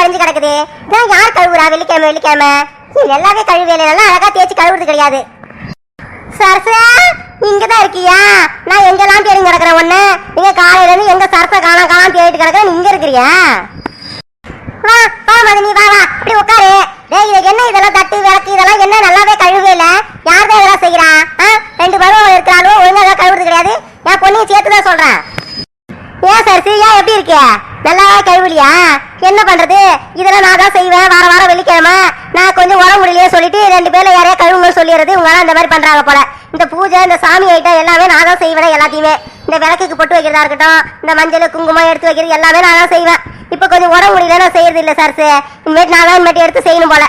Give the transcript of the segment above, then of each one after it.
கழிஞ்சு படிஞ்சு கிடக்குது. நான் யார் கழுவுறா? வெள்ளிக்கிழமை வெள்ளிக்கிழமை. நீ எல்லாமே கழுவி நல்லா அழகா தேய்ச்சி கழுவுறது கிடையாது. சரசா இங்க தான் இருக்கியா? நான் எங்கெல்லாம் தேடி கிடக்குறேன் ஒண்ணு நீங்க காலையில இருந்து எங்க சரசா காணாம் காணாம் தேடிட்டு கிடக்குறேன். நீ இங்க இருக்கிறியா? வா வா மதனி வா வா. அப்படி உட்காரு. டேய் இது என்ன இதெல்லாம் தட்டு விளக்கு? இதெல்லாம் என்ன நல்லாவே கழுவே இல்ல? யார் தான் இதெல்லாம் செய்யறா ஆ? ரெண்டு பருவம் இருக்கிறாலும் ஒழுங்கா கழுவுறது கிடையாது. என் பொண்ணையும் சேர்த்து தான் சொல்றேன். ஏன் சரசு ஏன் எப்படி இருக்கியா? நல்லாவே கைவிழியா? என்ன பண்றது? இதெல்லாம் நான் தான் செய்வேன். வார வாரம் வெள்ளிக்கிழமை. நான் கொஞ்சம் உடம்பு முடியலையே சொல்லிட்டு ரெண்டு பேர்ல யாரையா கழுவுங்க சொல்லிடுறது. இவங்க இந்த மாதிரி பண்றாங்க போல. இந்த பூஜை இந்த சாமி ஐட்டம் எல்லாமே நான் தான் செய்வேன் எல்லாத்தையுமே. இந்த விளக்குக்கு பொட்டு வைக்கிறதா இருக்கட்டும் இந்த மஞ்சள் குங்குமம் எடுத்து வைக்கிறது எல்லாமே நான் தான் செய்வேன். இப்போ கொஞ்சம் உடம்பு முடியல நான் செய்யறது இல்ல சரசு இனிமேட்டு நான் தான் இனிமேட்டு எடுத்து செய்யணும் போல.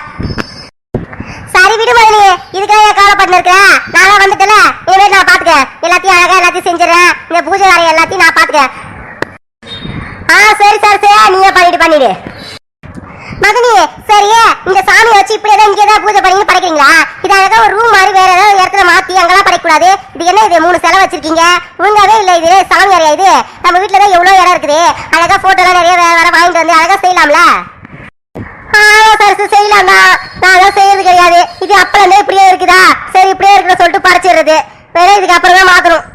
சரி விடு மதினி இதுக்காக என் கவலைப்பட்டு இருக்க? நான் வந்துட்டல இனிமேட்டு நான் பாத்துக்கேன் எல்லாத்தையும் அழகா எல்லாத்தையும் செஞ்சிடறேன். இந்த பூஜை வேலை எல்லாத்தையும் நான் பாத்துக்கேன் ஆ சரி சார் சரியா நீங்க பண்ணிட்டு பண்ணிடு. மகனி சரியே. இந்த சாமியை வச்சு இப்படி ஏதாவது இங்கே ஏதாவது பூஜை பண்ணி படைக்கிறீங்களா? இது அழகா ஒரு ரூம் மாதிரி வேற ஏதாவது இடத்துல மாத்தி அங்கெல்லாம் படைக்கூடாது இது என்ன இது? மூணு செலவு வச்சிருக்கீங்க. ஒழுங்காவே இல்லை இது. சாமி அறையா இது? நம்ம வீட்டில் தான் எவ்வளோ இடம் இருக்குது? அழகா ஃபோட்டோலாம் நிறைய வேற வேற வாங்கிட்டு வந்து அழகா செய்யலாம்ல? ஆமா சரசு செய்யலாம்டா நான் அதான் செய்யறது கிடையாது. இது அப்பல இப்படியே இருக்குதா? சரி இப்படியே இருக்குன்னு சொல்லிட்டு படைச்சிடுறது. வேற இதுக்கு அப்புறம் தான் மாத்தணும்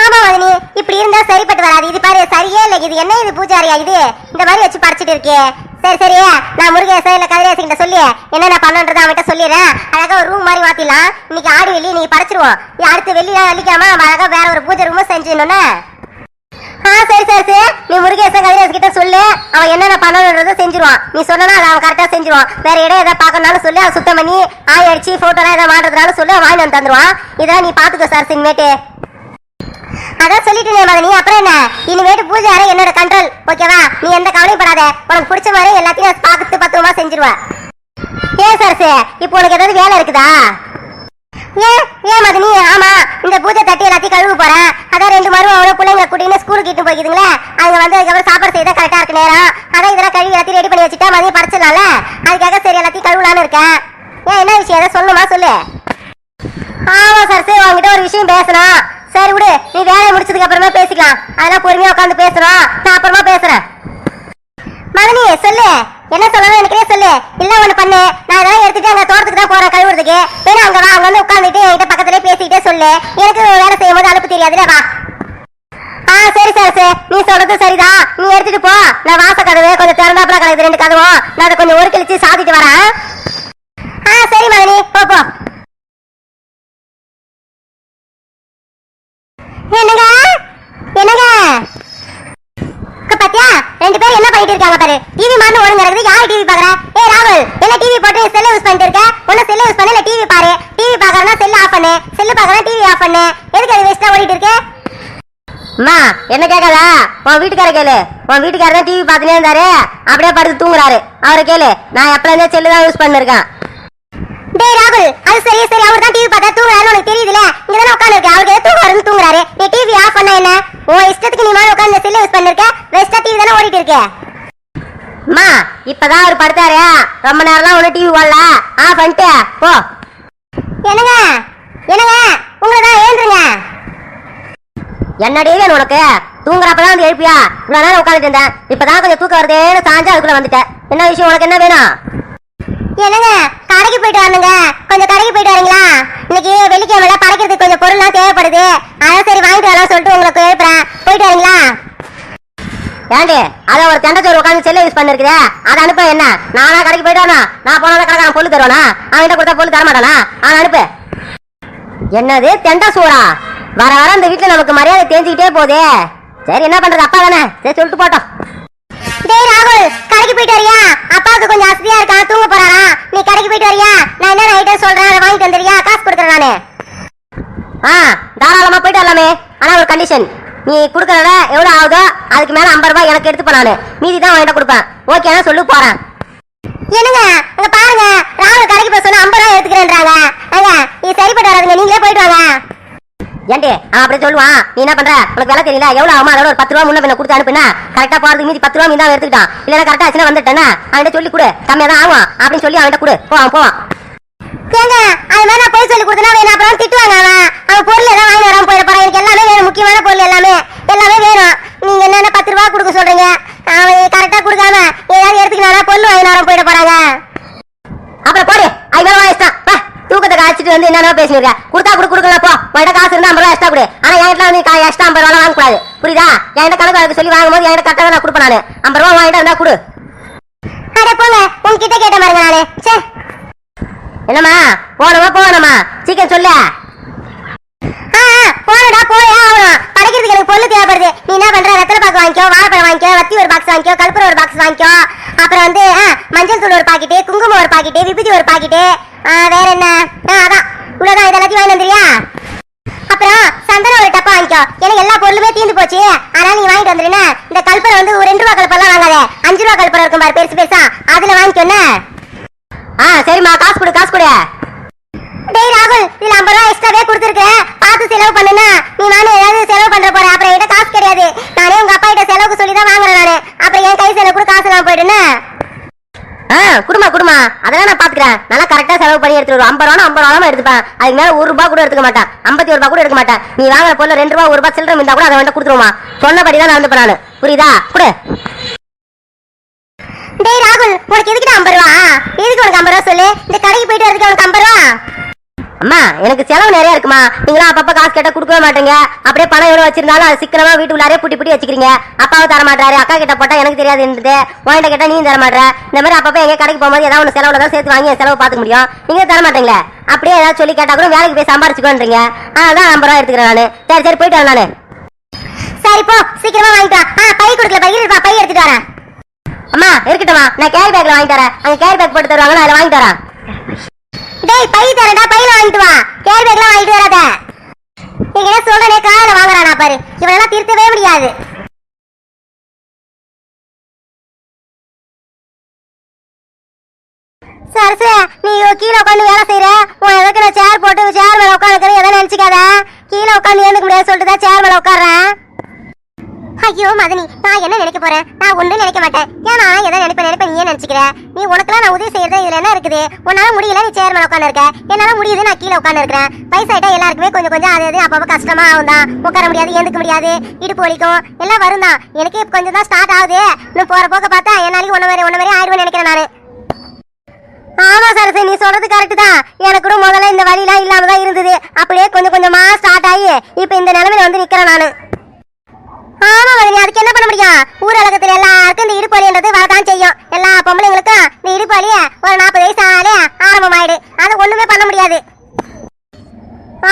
ஆமா மதினி இப்படி இருந்தா சரிப்பட்டு வராது இது பாரு சரியே இல்லை இது என்ன இது பூஜாரியா இது இந்த மாதிரி வச்சு சரி சரி நான் முருகேசன் இல்ல கதிரேசன் கிட்ட சொல்லி. என்னென்ன பண்ணன்றதை அவன்கிட்ட சொல்லிடுறேன் அழகா ஒரு ரூம் மாதிரி மாத்திடலாம். இன்னைக்கு ஆடி வெள்ளி நீ படைச்சிருவோம். நீ அடுத்து வெள்ளி வெள்ளிக்காம அழகா வேற ஒரு பூஜை ரூமும் செஞ்சிடணும்னு. ஆ சரி சரி சரி. நீ முருகேசன் கதிரேசன் கிட்ட சொல்லு. அவன் என்னென்ன பண்ணணுன்றதை செஞ்சிருவான். நீ சொன்னா அதை அவன் கரெக்டா செஞ்சிருவான். வேற இடம் எதாவது பார்க்கணும்னாலும் சொல்லி. அவன் சுத்தம் பண்ணி ஆய் அடிச்சு போட்டோலாம் எதாவது மாட்டுறதுனாலும் சொல்லி. அவன் வாங்கி வந்து தந்துருவான். இதான் நீ பாத்துக்கோ சார் சினிமேட்டு. அதான் சொல்லிட்டேனே மகனி. அப்புறம் என்ன? இனிமேட்டு பூஜை அறை என்னோட கண்ட்ரோல் ஓகேவா நீ எந்த கவலையும் படாத. உனக்கு பிடிச்ச மாதிரி எல்லாத்தையும் பார்த்து பத்திரமா செஞ்சிருவேன். ஏன் சரசு இப்போ உனக்கு ஏதாவது வேலை இருக்குதா? ஏன்? ஏன் மதனி ஆமா இந்த பூஜை தட்டி எல்லாத்தையும் கழுவு போறேன். அதான் ரெண்டு மருவம் அவ்வளோ பிள்ளைங்க கூட்டின்னு ஸ்கூலுக்கு கிட்டு போய்க்குதுங்களே. அவங்க வந்து அதுக்கப்புறம் சாப்பாடு செய்ய கரெக்டா இருக்கு நேரம். அதான் இதெல்லாம் கழுவி எல்லாத்தையும் ரெடி பண்ணி வச்சுட்டா மதியம் படைச்சிடலாம்ல. அதுக்காக சரி எல்லாத்தையும் கழுவலான்னு இருக்கேன். ஏன் என்ன விஷயம்? ஏதாவது சொல்லணுமா? சொல்லு. ஆமா சரசு உங்ககிட்ட ஒரு விஷயம் பேசணும். சரி விடு நீ வேலையை முடிச்சதுக்கு அப்புறமா பேசிக்கலாம். அதெல்லாம் பொறுமையா உட்காந்து பேசுறோம் நான் அப்புறமா பேசுறேன். மதனி சொல்லு. என்ன சொல்லணும் எனக்கே சொல்லு. இல்ல ஒண்ணு பண்ணு. நான் இதெல்லாம் எடுத்துட்டு அங்க தோட்டத்துக்கு தான் போறேன் கழுவுறதுக்கு. வேணும் அங்க வா. அங்க வந்து உட்காந்துட்டு என்கிட்ட பக்கத்துலயே பேசிக்கிட்டே சொல்லு. எனக்கு வேலை செய்யும் போது அலுப்பு தெரியாதுல வா. ஆ சரி சார் சார். நீ சொல்றது சரிதான். நீ எடுத்துட்டு போ. நான் வாச கதவு கொஞ்சம் திறந்தாப்புல கிடக்குது ரெண்டு கதவும். நான் அதை கொஞ்சம் ஒரு கழிச்சு சாத்திட்டு வரேன். ஆ சரி மதனி போ போ என்னங்க என்னங்க அக்கா, பாத்தியா? ரெண்டு பேரும் என்ன பண்ணிட்டு இருக்காங்க பாரு? டிவி மாட்டு ஒழுங்கு நடக்குது யாரு டிவி பாக்குற ஏ ராகுல் என்ன டிவி போட்டு செல்ல யூஸ் பண்ணிட்டு இருக்க? உன்ன செல்ல யூஸ் பண்ணல டிவி பாரு. டிவி பாக்குறனா செல்ல ஆஃப் பண்ணு. செல்லு பாக்குறனா டிவி ஆஃப் பண்ணு. எதுக்கு அது வேஸ்டா ஓடிட்டு இருக்கு? அம்மா என்ன கேட்காதா? உன் வீட்டுக்கார கேளு. உன் வீட்டுக்காரர் தான் டிவி பார்த்துனே இருந்தாரு. அப்படியே படுத்து தூங்குறாரு. அவரை கேளு. நான் எப்பல இருந்தே செல்லு தான் யூஸ் பண்ணிருக்கேன். டேய் ராகுல் அது சரி சரி அவர் தான் டிவி பார்த்தா தூங்குறாரு உனக்கு தெரியுதுல இங்க தான உட்கார்ந்து இருக்க அவருக்கு எது தூங்குறாருன்னு தூங்குறாரு. நீ டிவி ஆஃப் பண்ண என்ன? உன் இஷ்டத்துக்கு நீ மாதிரி உட்கார்ந்து செல்ல யூஸ் பண்ணிருக்க? வெஸ்டா டிவி தானே ஓடிட்டு இருக்க? அம்மா இப்பதான் அவர் படுத்தாரு. ரொம்ப நேரம்லாம் ஒன்னும் டிவி ஓடல. ஆஃப் பண்ணிட்டு போ. என்னங்க? என்னங்க? உங்களை தான் ஏந்துருங்க. என்னடி வேணும் உனக்கு? தூங்குறப்பதான் வந்து எழுப்பியா? இவ்வளவு நேரம் உட்காந்துட்டு இருந்தேன். இப்பதான் கொஞ்சம் தூக்கம் வருதேன்னு சாஞ்சா அதுக்குள்ள வந்துட்டேன். என்ன விஷயம்? உனக்கு என்ன வேணும்? என்னங்க கடைக்கு போயிட்டு வரணுங்க கொஞ்சம் கடைக்கு போயிட்டு வரீங்களா? இன்னைக்கு வெள்ளிக்கிழமை படைக்கிறதுக்கு கொஞ்சம் பொருள்லாம் தேவைப்படுது. அதான் சரி வாங்கிட்டு வரலாம் சொல்லிட்டு உங்களுக்கு எழுப்புறேன் போயிட்டு வரீங்களா? ஏண்டி அத ஒரு தெண்டச்சோறு உட்காந்து செல்ல யூஸ் பண்ணிருக்குதே. அதை அனுப்ப என்ன? நானா கடைக்கு போயிட்டு வரணும்? நான் போனா கடைக்காரன் பொருள் தருவானா? அவன்கிட்ட கொடுத்தா பொருள் தர மாட்டானா? அவன் அனுப்பு. என்னது தெண்டா சோறா? வர வர அந்த வீட்டுல நமக்கு மரியாதை தேஞ்சுக்கிட்டே போதே. சரி என்ன பண்றது? அப்பா தானே? சரி சொல்லிட்டு போட்டோம். டேய் ராகுல் கடைக்கு போயிட்டு வரியா? அப்பாவுக்கு கொஞ்சம் அசதியா இருக்கா? தூங்க போறாரா? நீ கடைக்கு போயிட்டு வரியா? நான் என்ன ஐட்டம் சொல்றேன்? அதை வாங்கிட்டு வந்துறியா காசு கொடுத்துறேன் நானு. ஆ தாராளமா போயிட்டு வரலாமே. ஆனா ஒரு கண்டிஷன் நீ கொடுக்கறத எவ்வளவு ஆகுதோ அதுக்கு மேல ஐம்பது ரூபாய் எனக்கு எடுத்துப்பேன் நானு. மீதி தான் வாங்கிட்டு கொடுப்பேன். ஓகேனா சொல்லு போறேன். என்னங்க? பாருங்க. ராகுல் கடைக்கு போய் சொன்னா ஐம்பது ரூபாய் எடுத்துக்கிறேன்றாங்க. அங்க இது சரிப்பட்டு வராதுங்க. நீங்களே போயிட்டு வாங்க. ஏன்டி அவன் அப்படி சொல்லுவான் நீ என்ன பண்ற? உனக்கு வேலை தெரியல? எவ்வளவு ஆமா அதோட ஒரு பத்து ரூபா முன்ன கொடுத்து அனுப்புனா கரெக்டா போறதுக்கு மீதி பத்து ரூபா மீதான் எடுத்துக்கிட்டான். இல்ல கரெக்டா ஆச்சுன்னா வந்துட்டேன்னா அவன்கிட்ட சொல்லி கொடு. கம்மியா தான் ஆகும் அப்படின்னு சொல்லி அவன்கிட்ட கொடு. போவான் போவான். கேங்க அது மாதிரி நான் போய் சொல்லி கொடுத்தனா வேணும் அப்புறம் திட்டுவாங்க அவன். அவன் பொருள் எல்லாம் வாங்கி வராம போயிட போறான். எனக்கு எல்லாமே வேணும் முக்கியமான பொருள் எல்லாமே. எல்லாமே வேணும். நீங்க என்னென்ன பத்து ரூபா கொடுக்க சொல்றீங்க? அவன் கரெக்டா கொடுக்காம ஏதாவது எடுத்துக்கினாரா பொருள் வாங்கி வராம போயிட போறாங்க. அப்புறம் போடு. ஐ வேலை வாங்கிட்டான் தூக்கத்தை காய்ச்சிட்டு வந்து என்னென்ன பேசினிருக்க கொடு ஆனா என்கிட்ட வந்து எக்ஸ்ட்ரா ஐம்பது ரூபா வாங்க கூடாது புரியுதா என்கிட்ட கணக்கு வழக்கு சொல்லி வாங்கும்போது என்கிட்ட கரெக்டாக நான் கொடுப்பேன் நானு. ஐம்பது ரூபா வாங்கிட்டு இருந்தா கொடு. அட போங்க. உன்கிட்ட கேட்ட பாருங்க நானு. சே என்னம்மா? போனமா போனமா சீக்கிரம் சொல்லு. போனடா போயே ஆகணும். படைக்கிறதுக்கு எனக்கு பொருள் தேவைப்படுது. நீ என்ன பண்ற? வெத்தலை பாக்கு வாங்கிக்கோ வாழைப்பழம் வாங்கிக்கோ வத்தி ஒரு பாக்ஸ் வாங்கிக்கோ கற்பூரம் ஒரு பாக்ஸ் வாங்கிக்கோ. அப்புறம் வந்து மஞ்சள் தூள் ஒரு பாக்கெட்டு குங்குமம் ஒரு பாக்கெட்டு விபூதி ஒரு பாக்கெட்டு வேற என்ன? அதான். இவ்வளவுதான். இது எல்லாத்தையும் வாங்கி வந்துறியா அப்புறம் சந்தனம் ஒரு டப்பா வாங்கிக்கோ. எனக்கு எல்லா பொருளுமே தீர்ந்து போச்சு. அதனால நீ வாங்கிட்டு வந்துருன்னு இந்த கல்பரம் வந்து ஒரு ரெண்டு ரூபா கல்பரெல்லாம் வாங்காத. அஞ்சு ரூபா கல்பரம் இருக்கும் பாரு பெருசு பெருசா. அதுல வாங்கிக்கோன்னு ஆ சரிம்மா காசு கொடு காசு கொடு. டேய் ராகுல் இதுல ஐம்பது ரூபா எக்ஸ்ட்ராவே கொடுத்துருக்கேன் பார்த்து செலவு பண்ணுனா நீ நானும் ஏதாவது செலவு பண்ற போற. அப்புறம் என்கிட்ட காசு கிடையாது. நானே உங்க அப்பா கிட்ட செலவுக்கு சொல்லி தான் வாங்குறேன் நானு. அப்புறம் என் கை செலவு கூட காசு நான் போயிடுன்னு குடுமா குடுமா. அதெல்லாம் நான் பாத்துக்கிறேன். நல்லா கரெக்டா செலவு பண்ணி எடுத்துட்டு ஐம்பது ரூபா ஐம்பது ரூபா எடுத்துப்பேன். அதுக்கு மேல ஒரு ரூபா கூட எடுத்துக்க மாட்டேன். ஐம்பத்தி ஒரு ரூபா கூட எடுக்க மாட்டேன். நீ வாங்குற பொருள் ரெண்டு ரூபா ஒரு ரூபா சில்லறை இருந்தா கூட அதை வந்து கொடுத்துருமா சொன்னபடி தான் நடந்துப்பேன் நானு. புரியுதா? கொடு. டேய் ராகுல் உனக்கு எதுக்கு ஐம்பது ரூபா? எதுக்கு உனக்கு ஐம்பது ரூபா சொல்லு? இந்த கடைக்கு போயிட்டு வரதுக்கு உனக்கு ஐம்பது ரூபா? அம்மா எனக்கு செலவு நிறைய இருக்குமா? நீங்களாம் அப்பப்ப காசு கேட்டா கொடுக்கவே மாட்டீங்க. அப்படியே பணம் எவ்வளவு வச்சிருந்தாலும் அது சிக்கனமா வீட்டுக்குள்ளாரே புட்டி புட்டி வச்சுக்கிறீங்க. அப்பாவும் தர மாட்டாரு அக்கா கிட்ட போட்டா எனக்கு தெரியாது இருந்தது உன்கிட்ட கேட்டா நீ தர மாட்டற இந்த மாதிரி அப்பப்ப எங்க கடைக்கு போகும்போது ஏதாவது ஒன்று செலவுல தான் சேர்த்து வாங்கி செலவு பார்த்துக்க முடியும். நீங்க தர மாட்டீங்களே? அப்படியே ஏதாவது சொல்லி கேட்டா கூட வேலைக்கு போய் சம்பாரிச்சுக்கோன்றீங்க. அதான் ஐம்பது ரூபா எடுத்துக்கிறேன் நானு. சரி சரி போயிட்டு வரேன் நானு. சரி போ. சீக்கிரமா வாங்கிட்டு வா. ஆ பை கொடுக்கல பை. இருப்பா பை எடுத்துட்டு வரேன். அம்மா இருக்கட்டும்மா. நான் கேரி பேக்ல வாங்கி தரேன் அங்க கேரி பேக் போட்டு தருவாங்க நான் அதில் வாங்கி தரேன் டேய் பை தரேன்டா வாங்கிட்டு வா. கேர் பேக்லாம் வாங்கிட்டு வராத. நீங்க என்ன சொல்றனே காதுல வாங்குறானா பாரு. இவனெல்லாம் திருத்தவே முடியாது. சரசு நீ கீழே உட்காந்து வேலை செய்யற உன் எதுக்கு நான் சேர் போட்டு சேர் மேல உட்காந்துக்கிறேன் எதை நினைச்சுக்காத? கீழே உட்காந்து ஏந்துக்க முடியாது சொல்லிட்டு தான் சேர் மேல உட்காடுறேன் ஐயோ மதனி நான் என்ன நினைக்க போறேன்? நான் ஒன்றும் நினைக்க மாட்டேன். ஏன் நான் எதை நினைப்பேன் நினைப்பேன் நீ நினைச்சுக்கிற? நீ உனக்குலாம் நான் உதவி செய்யறது இதுல என்ன இருக்குது? உன்னால முடியல நீ சேர் மேல உட்காந்து இருக்க என்னால முடியுது நான் கீழே உட்காந்து இருக்கிறேன் வயசாயிட்டா எல்லாருக்குமே கொஞ்சம் கொஞ்சம் அது அது அப்பப்போ கஷ்டமா ஆகும் தான் உட்கார முடியாது ஏந்துக்க முடியாது இடுப்பு வலிக்கும். எல்லாம் வரும் தான் எனக்கு இப்போ கொஞ்சம் தான் ஸ்டார்ட் ஆகுது. இன்னும் போற போக்க பார்த்தா என்னாலையும் ஒன்ன மாதிரி ஒன்ன மாதிரி ஆயிடுவேன் நினைக்கிறேன் நானு. ஆமா சரசு நீ சொல்றது கரெக்ட் தான். எனக்கு கூட முதல்ல இந்த வழிலாம் இல்லாம தான் இருந்தது. அப்படியே கொஞ்சம் கொஞ்சமா ஸ்டார்ட் ஆகி இப்ப இந்த நிலைமையில வந்து நிக்கிறேன் நானு. ஆமா மதனி அதுக்கு என்ன பண்ண முடியும்? ஊரகத்துல எல்லாருக்கும் இந்த இடுப்பு வரதான் செய்யும். எல்லா பொம்பளைங்களுக்கும் இந்த இடுப்பு ஒரு நாற்பது வயசு ஆனாலே ஆரம்பமாயிடு. அது ஒண்ணுமே பண்ண முடியாது.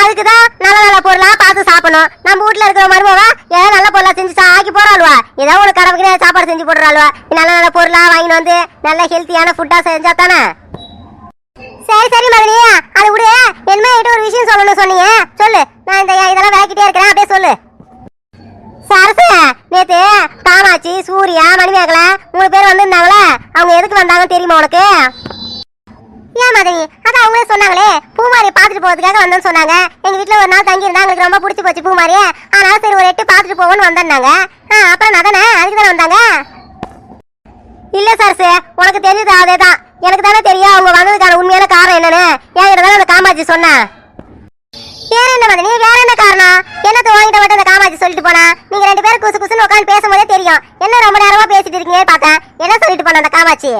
அதுக்குதான் நல்ல நல்ல பொருளா பார்த்து சாப்பிடணும். நம்ம வீட்ல இருக்கிற மருமவ ஏதோ நல்ல பொருளா செஞ்சு ஆக்கி போறாளுவா ஏதோ ஒரு கடவுக்கு சாப்பாடு செஞ்சு போடுறாளுவா. நல்ல நல்ல பொருளா வாங்கிட்டு வந்து நல்ல ஹெல்த்தியான ஃபுட்டா செஞ்சா தானே? சரி சரி மகனே அது விடு. என்ன ஒரு விஷயம் சொல்லணும் சொன்னீங்க. சொல்லு. நான் இந்த இதெல்லாம் விளக்கிட்டே இருக்கிறேன். அப்படியே சொல்லு. சரசு நேத்து காமாட்சி சூர்யா மணிமேகலை மூணு பேர் வந்திருந்தாங்களே. அவங்க எதுக்கு வந்தாங்கன்னு தெரியுமா உனக்கு? ஏன் மதனி? அதான் அவங்களே சொன்னாங்களே. பூமாரியை பார்த்துட்டு போறதுக்காக வந்தோம்னு சொன்னாங்க. எங்க வீட்டுல ஒரு நாள் தங்கி இருந்தா எங்களுக்கு ரொம்ப பிடிச்சி போச்சு பூமாரியை. அதனால சரி ஒரு எட்டு பார்த்துட்டு போவோம்னு வந்தாங்க ஆ அப்புறம் நான் தானே? அதுக்கு தானே வந்தாங்க? இல்ல சரசு உனக்கு தெரிஞ்சது அதேதான். எனக்கு தானே தெரியும் அவங்க வந்ததுக்கான உண்மையான காரணம் என்னன்னு. ஏன் தானே அந்த காமாட்சி சொன்னேன் வேற என்ன மதனி? வேற என்ன காரணம்? என்னத்த வாங்கிட்ட மட்டும் அந்த பார்த்து சொல்லிட்டு போனா நீங்க ரெண்டு பேரும் குசு குசுன்னு உட்காந்து பேசும்போதே தெரியும். என்ன ரொம்ப நேரமா பேசிட்டு இருக்கீங்க பார்த்தேன் என்ன சொல்லிட்டு போன அந்த காமாட்சி?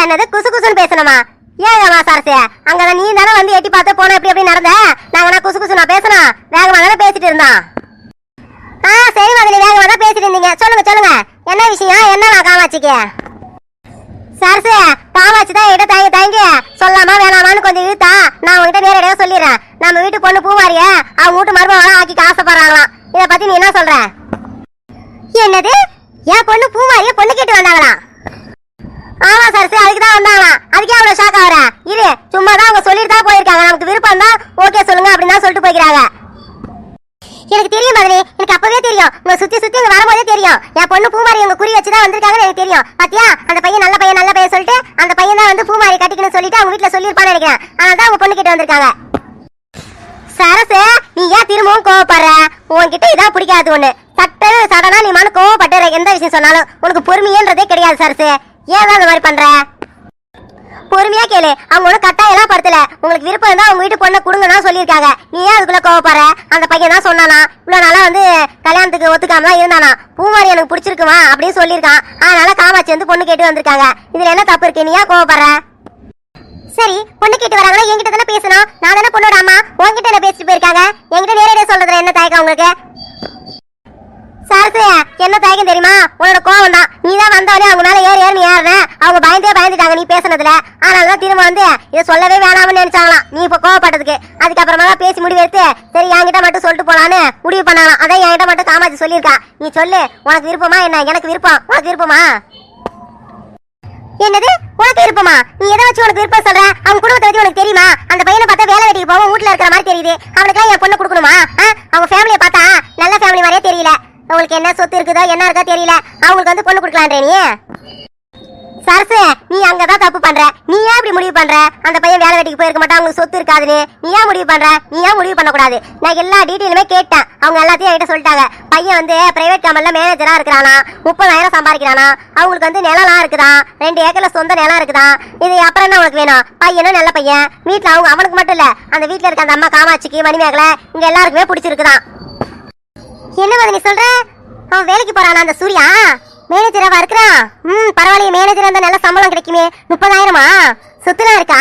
என்னது குசு குசுன்னு பேசணுமா? ஏமா சரசு அங்க நீ தானே வந்து எட்டி பார்த்து போன எப்படி எப்படி நடந்த? நாங்க நான் குசு குசு நான் பேசணும். வேகமா தானே பேசிட்டு இருந்தோம். ஆ சரி மதனி வேகமா தான் பேசிட்டு இருந்தீங்க. சொல்லுங்க சொல்லுங்க. என்ன விஷயம்? என்னவா காமாட்சிக்கு? சரசு காமாட்சி தான் என்கிட்ட தயங்கி தயங்கி சொல்லாமா வேணாமான்னு கொஞ்சம் இழுத்தா நான் உங்ககிட்ட நேரடியாக சொல்லிடுறேன். நம்ம வீட்டு பொண்ணு பூமாரிய அவங்க வீட்டு மருமக ஆக்கிக்க ஆசைப்படுறாங்களாம் இதை பத்தி நீ என்ன சொல்ற என்னது என் பொண்ணு பூமாரிய பொண்ணு கேட்டு வந்தாங்களா ஆமா சரசு அதுக்கு தான் வந்தாங்களாம் அதுக்கே அவ்வளவு ஷாக் ஆகுற இரு சும்மா தான் அவங்க சொல்லிட்டு தான் போயிருக்காங்க நமக்கு விருப்பம் தான் ஓகே சொல்லுங்க அப்படின்னு தான் சொல்லிட்டு போய்க்கிறாங்க எனக்கு தெரியும் மதனி எனக்கு அப்பவே தெரியும் உங்க சுத்தி சுத்தி இங்க வரும்போதே தெரியும் என் பொண்ணு பூமாரி உங்க அதுக்காக எனக்கு தெரியும். பாத்தியா? அந்த பையன் நல்ல பையன் நல்ல பையன் சொல்லிட்டு அந்த பையன் தான் வந்து பூமாரி கட்டிக்கணும்னு சொல்லிட்டு அவங்க வீட்டுல சொல்லியிருப்பான்னு நினைக்கிறேன். அதனால தான் உங்க பொண்ணு கிட்ட வந்திருக்காங்க. சரசு நீ ஏன் திரும்பவும் கோவப்படுற? உன்கிட்ட இதான் பிடிக்காது ஒண்ணு. சட்ட சடனா நீ மனு கோவப்பட்டு எந்த விஷயம் சொன்னாலும் உனக்கு பொறுமையன்றதே கிடையாது சரசு. ஏன் தான் அந்த மாதிரி பண்ற? பொறுமையா கேளு. அவங்க ஒன்றும் கட்டாயம் எல்லாம் படுத்தல. உங்களுக்கு விருப்பம் இருந்தா அவங்க வீட்டு பொண்ணை கொடுங்க சொல்லியிருக்காங்க. நீ ஏன் அதுக்குள்ள கோவப்படுற? அந்த பையன் தான் சொன்னானா. இவ்வளவு நாளா வந்து கல்யாணத்துக்கு ஒத்துக்காம தான் இருந்தானா. பூமாரி எனக்கு பிடிச்சிருக்குமா அப்படின்னு சொல்லியிருக்கான். அதனால காமாட்சி வந்து பொண்ணு கேட்டு வந்திருக்காங்க. இதுல என்ன தப்பு இருக்கு? நீ ஏன் கோவப்படுற? சரி பொண்ணு கேட்டு வராங்கன்னா என்கிட்ட தானே பேசணும். நான் தானே பொண்ணோட அம்மா. உன்கிட்ட என்ன பேசிட்டு போயிருக்காங்க? என்கிட்ட நேரடியாக சொல்றதுல என்ன தயக்கம் உங்களுக்கு? என்ன தயக்கம் தெரியுமா? உன்னோட கோவம் தான் நீ தான் வந்தவனே அவங்க மேல ஏறி ஏறி ஏறுன. அவங்க பயந்தே பயந்துட்டாங்க நீ பேசுனதுல. அதனால தான் திரும்ப வந்து இதை சொல்லவே வேணாம்னு நினைச்சாங்களாம். நீ இப்ப கோவப்பட்டதுக்கு. அதுக்கப்புறமா தான் பேசி முடிவு எடுத்து சரி என்கிட்ட மட்டும் சொல்லிட்டு போலான்னு முடிவு பண்ணாலாம் அதான் என்கிட்ட மட்டும் காமாட்சி சொல்லியிருக்கா. நீ சொல்லு உனக்கு விருப்பமா என்ன? எனக்கு விருப்பம். உனக்கு விருப்பமா? என்னது? உனக்கு விருப்பமா? நீ எதை வச்சு உனக்கு விருப்பம் சொல்ற? அவன் குடும்பத்தை பத்தி உனக்கு தெரியுமா? அந்த பையனை பார்த்தா வேலை வெட்டிக்கு போவோம் வீட்டுல இருக்கிற மாதிரி தெரியுது. அவனுக்கு என் பொண்ணு கொடுக்கணுமா? அவங்க ஃபேமிலியை பார்த்தா நல்ல ஃபேமிலி மாதிரியே தெரியல. அவங்களுக்கு என்ன சொத்து இருக்குதோ என்ன இருக்கோ தெரியல அவங்களுக்கு வந்து பொண்ணு கொடுக்கலான்றே நீ? சரசு நீ அங்கதான் தப்பு பண்ற. நீ ஏன் இப்படி முடிவு பண்ற? அந்த பையன் வேலை வெட்டிக்கு போயிருக்க மாட்டான் அவங்களுக்கு சொத்து இருக்காதுன்னு. நீ ஏன் முடிவு பண்ற? நீ ஏன் முடிவு பண்ணக்கூடாது? நான் எல்லா டீட்டெயிலுமே கேட்டேன். அவங்க எல்லாத்தையும் என்கிட்ட சொல்லிட்டாங்க. பையன் வந்து பிரைவேட் கம்பெனில மேனேஜரா இருக்கிறானா? முப்பதாயிரம் சம்பாதிக்கிறானா? அவங்களுக்கு வந்து நிலம்லாம் இருக்குதான் ரெண்டு ஏக்கர்ல சொந்த நிலம் இருக்குதான் இது அப்புறம் என்ன உனக்கு வேணும்? பையனும் நல்ல பையன். வீட்டுல அவங்க அவனுக்கு மட்டும் இல்ல அந்த வீட்டுல இருக்க அந்த அம்மா காமாட்சிக்கு மணிமேகலை இங்க எல்லாருக்குமே பிடிச்சிருக்குதான். என்ன நீ சொல்ற? அவன் வேலைக்கு போறானா அந்த சூர்யா? மேனேஜராவா இருக்கிறான் ம் பரவாயில்லையே மேனேஜர் இருந்தா நல்ல சம்பளம் கிடைக்குமே. முப்பதாயிரமா? சொத்துலாம் இருக்கா?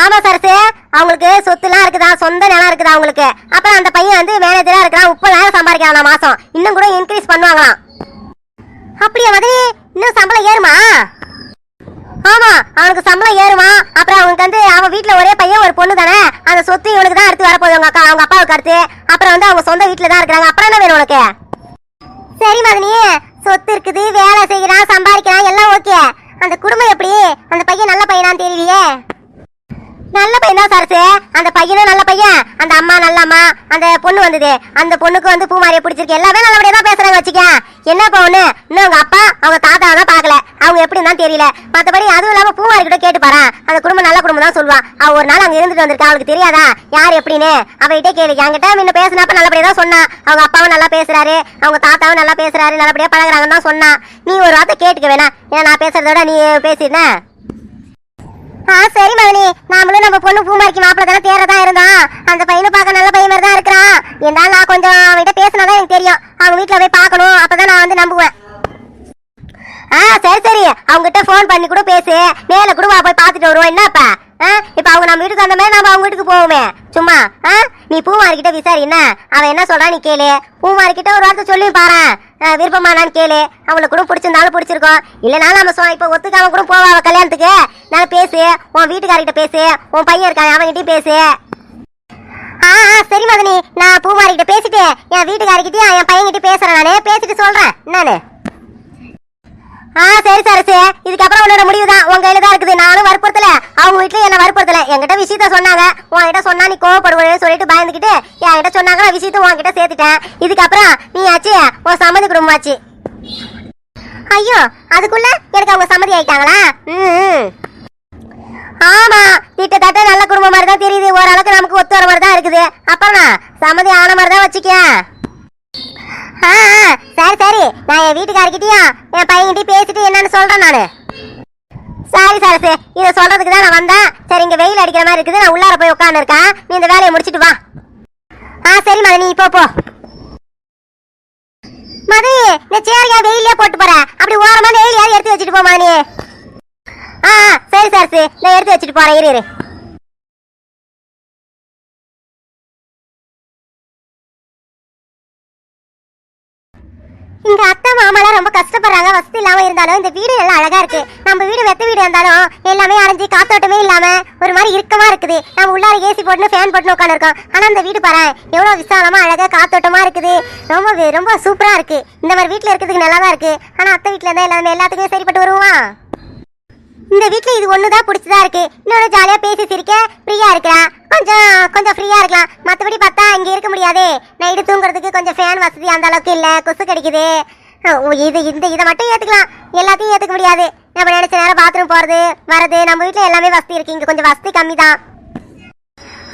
ஆமா சரசு. அவங்களுக்கு சொத்துலாம் இருக்குதா? சொந்த நிலம் இருக்குதா அவங்களுக்கு? அப்புறம் அந்த பையன் வந்து மேனேஜரா இருக்கிறான். முப்பதாயிரம் சம்பாதிக்கிறான் மாசம். இன்னும் கூட இன்க்ரீஸ் பண்ணுவாங்களாம். அப்படியா மதுரை? இன்னும் சம்பளம் ஏறுமா? ஆமா அவனுக்கு சம்பளம் ஏறுமா அப்புறம் அவனுக்கு வந்து அவன் வீட்ல ஒரே பையன் ஒரு பொண்ணு தானே? அந்த சொத்து இவனுக்கு தான் அடுத்து வரப்போகுது அவங்க அக்கா அவங்க அப்பாவுக்கு அடுத்து அப்புறம் வந்து அவங்க சொந்த வீட்டுல தான் இருக்கிறாங்க. அப்புறம் என்ன வேணும் உனக்கு? சரி மதனி சொத்து இருக்குது வேலை செய்யறான் சம்பாதிக்கிறான் எல்லாம் ஓகே. அந்த குடும்பம் எப்படி? அந்த பையன் நல்ல பையனான்னு தெரியலையே. நல்ல பையன் தான் சரசு. அந்த பையனும் நல்ல பையன். அந்த அம்மா நல்ல அம்மா. அந்த பொண்ணு வந்தது. அந்த பொண்ணுக்கு வந்து பூமாரியை பிடிச்சிருக்கு. எல்லாமே நல்லபடியா தான் பேசுறாங்க வச்சுக்க. என்ன பொண்ணு இன்னும் அவங்க அப்பா அவங்க தான் தெரியல. மத்தபடி அதுவும் இல்லாம பூமாரி கிட்ட கேட்டு பாரு. அந்த குடும்பம் நல்ல குடும்பம் தான் சொல்லுவா. அவ ஒரு நாள் அங்க இருந்துட்டு வந்திருக்கா. அவளுக்கு தெரியாதா? யார் எப்படின்னு? அவகிட்டே கேளு. என்கிட்ட முன்ன பேசினப்ப நல்லபடியா தான் சொன்னா. அவங்க அப்பாவும் நல்லா பேசுறாரு. அவங்க தாத்தாவும் நல்லா பேசுறாரு. நல்லபடியா பழகுறாங்கன்னு தான் சொன்னா. நீ ஒரு வார்த்தை கேட்டுக்க வேணா. ஏன்னா நான் பேசுறதோட விட நீ பேசிருந்த. ஆ சரி மகனி. நாமளும் நம்ம பொண்ணு பூமாரிக்கு மாப்பிள்ள தானே தேர்றதா இருந்தான் அந்த பையனை பார்க்க நல்ல பையன் மாதிரி தான் இருக்கிறான். இருந்தாலும் நான் கொஞ்சம் அவன்கிட்ட பேசினாதான் எனக்கு தெரியும். அவங்க வீட்டில் போய் பார்க்கணும். அப்பதான் நான் வந்து நம்புவேன். சரி சரி. அவங்ககிட்ட ஃபோன் பண்ணி கூட பேசு. நேரில் கூட வா போய் பார்த்துட்டு வருவோம். என்னப்பா ஆ? இப்போ அவங்க நம்ம வீட்டுக்கு வந்த மாதிரி நம்ம அவங்க வீட்டுக்கு போவோமே. சும்மா ஆ? நீ பூமாரிக்கிட்ட விசாரி என்ன? அவன் என்ன சொல்றான் நீ கேளு. பூமாரிக்கிட்ட ஒரு வார்த்தை சொல்லி பாரு. விருப்பமானான்னு கேளு. அவங்களுக்கு கூட பிடிச்சிருந்தாலும் பிடிச்சிருக்கோம். இல்லைனாலும் நம்ம சொ- இப்போ ஒத்துக்காம கூட போவா கல்யாணத்துக்கு. நான் பேசு. உன் வீட்டுக்காரர்கிட்ட பேசு. உன் பையன் இருக்கான் அவன்கிட்டயும் பேசு. ஆ ஆ, சரி மதனி. நான் பூமாரிக்கிட்ட பேசிட்டு என் வீட்டுக்காரர்கிட்டயும் என் பையன்கிட்ட பேசுறேன் நானு. பேசிட்டு சொல்றேன். என்னன்னு ஆ சரி சரசு இதுக்கப்புறம் உன்னோட முடிவு தான் உங்க கையில தான் இருக்குது. நானும் வற்புறுத்தல. அவங்க வீட்லயும் என்ன வற்புறுத்தல. என்கிட்ட விஷயத்த சொன்னாங்க. உன்கிட்ட சொன்னா நீ கோவப்படுவேன்னு சொல்லிட்டு பயந்துக்கிட்டு என்கிட்ட சொன்னாங்க. நான் விஷயத்த உன்கிட்ட சேர்த்துட்டேன். இதுக்கப்புறம் நீ ஆச்சு உன் சம்மதி குடும்பமாச்சு. ஐயோ அதுக்குள்ள எனக்கு அவங்க சம்மதி ஆயிட்டாங்களா? ம், ம் ஆமா கிட்டத்தட்ட நல்ல குடும்பம் மாதிரி தான் தெரியுது. ஓரளவுக்கு நமக்கு ஒத்து வர மாதிரி தான் இருக்குது. அப்புறம் சம்மதி ஆன மாதிரி தான் வச்சுக்கேன். ஆ ஆ, சரி சரி. நான் என் வீட்டுக்காரர்கிட்டயும் என் பையன்கிட்டயும் பேசிட்டு என்னன்னு சொல்றேன் நானு. சரி சரசு இதை சொல்றதுக்கு தான் நான் வந்தேன். சரி இங்க வெயில் அடிக்கிற மாதிரி இருக்குது. நான் உள்ளார போய் உட்கார்ந்து இருக்கேன். நீ இந்த வேலையை முடிச்சிட்டு வா. ஆ சரி நீ இப்போ போ. மதி இந்த சேரியா வெயிலே போட்டு போற. அப்படி ஓரமா வெயில் யாரும் எடுத்து வச்சுட்டு போ நீ ஆ ஆ, சரி சரசு நான் எடுத்து வச்சுட்டு போறேன். இரு இரு. இங்க அத்தை மாமாலாம் ரொம்ப கஷ்டப்படுறாங்க. வசதி இல்லாம இருந்தாலும் இந்த வீடு எல்லாம் அழகா இருக்கு. நம்ம வீடு வெத்த வீடு இருந்தாலும் எல்லாமே அரைஞ்சு காத்தோட்டமே இல்லாம ஒரு மாதிரி இறுக்கமா இருக்குது. நம்ம உள்ளார ஏசி போட்டு ஃபேன் போட்டு உட்காந்துருக்கோம் ஆனா அந்த வீடு பாரு எவ்வளவு விசாலமா அழகா காத்தோட்டமா இருக்குது. ரொம்ப ரொம்ப சூப்பரா இருக்கு. இந்த மாதிரி வீட்டுல இருக்கிறதுக்கு நல்லா தான் இருக்கு. ஆனா அத்தை வீட்டுல இருந்தா எல்லாமே எல்லாத்துக்குமே சரிப்பட்டு வருவா இந்த வீட்ல இது ஒண்ணுதான் பிடிச்சதா இருக்கு. இன்னொரு ஜாலியா பேசி சிரிக்க ஃப்ரீயா இருக்கலாம் கொஞ்சம் கொஞ்சம் ஃப்ரீயா இருக்கலாம். மத்தபடி பார்த்தா இங்க இருக்க முடியாது. நைட்டு தூங்குறதுக்கு கொஞ்சம் ஃபேன் வசதி அந்த அளவுக்கு இல்ல. கொசு கடிக்குது. ஓ, இது இந்த இதை மட்டும் ஏத்துக்கலாம். எல்லாத்தையும் ஏத்துக்க முடியாது. நம்ம நினைச்ச நேரம் பாத்ரூம் போறது வரது நம்ம வீட்ல எல்லாமே வசதி இருக்கு. இங்க கொஞ்சம் வசதி கம்மி தான்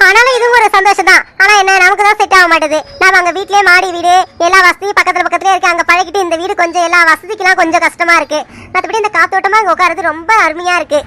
ஆனாலும் இதுவும் ஒரு சந்தோஷம் தான் ஆனா என்ன நமக்கு தான் செட் ஆக மாட்டேது. நாம அங்க வீட்லயே மாடி வீடு எல்லா வசதியும் பக்கத்துல பக்கத்துல இருக்கு. அங்க பழகிட்டு இந்த வீடு கொஞ்சம் எல்லா வசதிக்கெல்லாம் கொஞ்சம் கஷ்டமா இருக்கு. மற்றபடி இந்த காத்தோட்டமா இங்க உட்காரது ரொம்ப அருமையா இருக்கு.